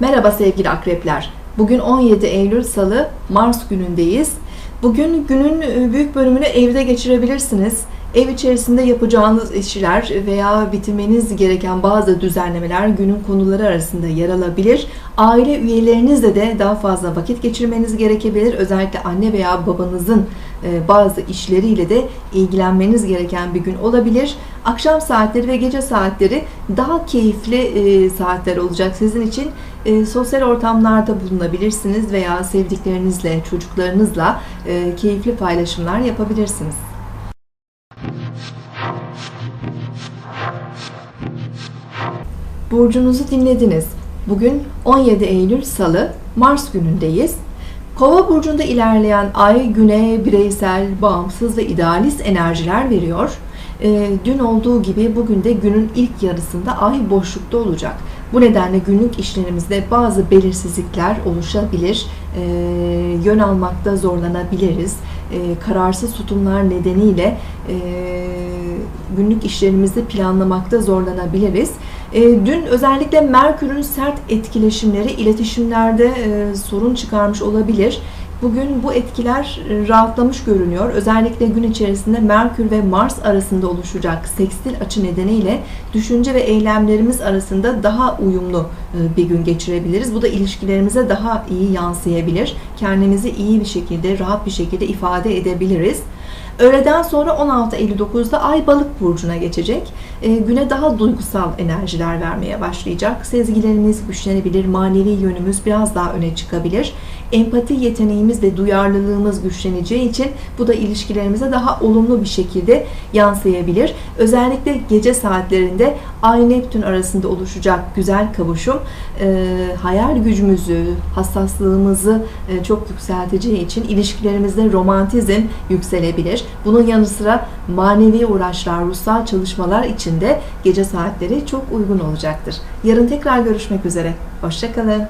Merhaba sevgili akrepler. Bugün 17 Eylül Salı, Mars günündeyiz. Bugün günün e, büyük bölümünü evde geçirebilirsiniz. Ev içerisinde yapacağınız işler veya bitirmeniz gereken bazı düzenlemeler günün konuları arasında yer alabilir. Aile üyelerinizle de daha fazla vakit geçirmeniz gerekebilir. Özellikle anne veya babanızın e, bazı işleriyle de ilgilenmeniz gereken bir gün olabilir. Akşam saatleri ve gece saatleri daha keyifli e, saatler olacak sizin için. E, sosyal ortamlarda bulunabilirsiniz veya sevdiklerinizle, çocuklarınızla keyifli paylaşımlar yapabilirsiniz. Burcunuzu dinlediniz. Bugün 17 Eylül Salı, Mars günündeyiz. Kova burcunda ilerleyen ay güne bireysel, bağımsız ve idealist enerjiler veriyor. E, dün olduğu gibi bugün de günün ilk yarısında ay boşlukta olacak. Bu nedenle günlük işlerimizde bazı belirsizlikler oluşabilir, e, yön almakta zorlanabiliriz. E, kararsız tutumlar nedeniyle e, günlük işlerimizi planlamakta zorlanabiliriz. E, dün özellikle Merkür'ün sert etkileşimleri iletişimlerde e, sorun çıkarmış olabilir. Bugün bu etkiler e, rahatlamış görünüyor. Özellikle gün içerisinde Merkür ve Mars arasında oluşacak sekstil açı nedeniyle düşünce ve eylemlerimiz arasında daha uyumlu bir gün geçirebiliriz. Bu da ilişkilerimize daha iyi yansıyabilir. Kendimizi iyi bir şekilde, rahat bir şekilde ifade edebiliriz. Öğleden sonra 16.59'da Ay Balık burcuna geçecek. E, güne daha duygusal enerjiler vermeye başlayacak. Sezgilerimiz güçlenebilir, manevi yönümüz biraz daha öne çıkabilir. Empati yeteneğimiz ve duyarlılığımız güçleneceği için bu da ilişkilerimize daha olumlu bir şekilde yansıyabilir. Özellikle gece saatlerinde Ay Neptün arasında oluşacak güzel kavuşum e, hayal gücümüzü, hassaslığımızı e, çok yükselteceği için ilişkilerimizde romantizm yükselebilir. Bunun yanı sıra manevi uğraşlar, ruhsal çalışmalar için de gece saatleri çok uygun olacaktır. Yarın tekrar görüşmek üzere. Hoşçakalın.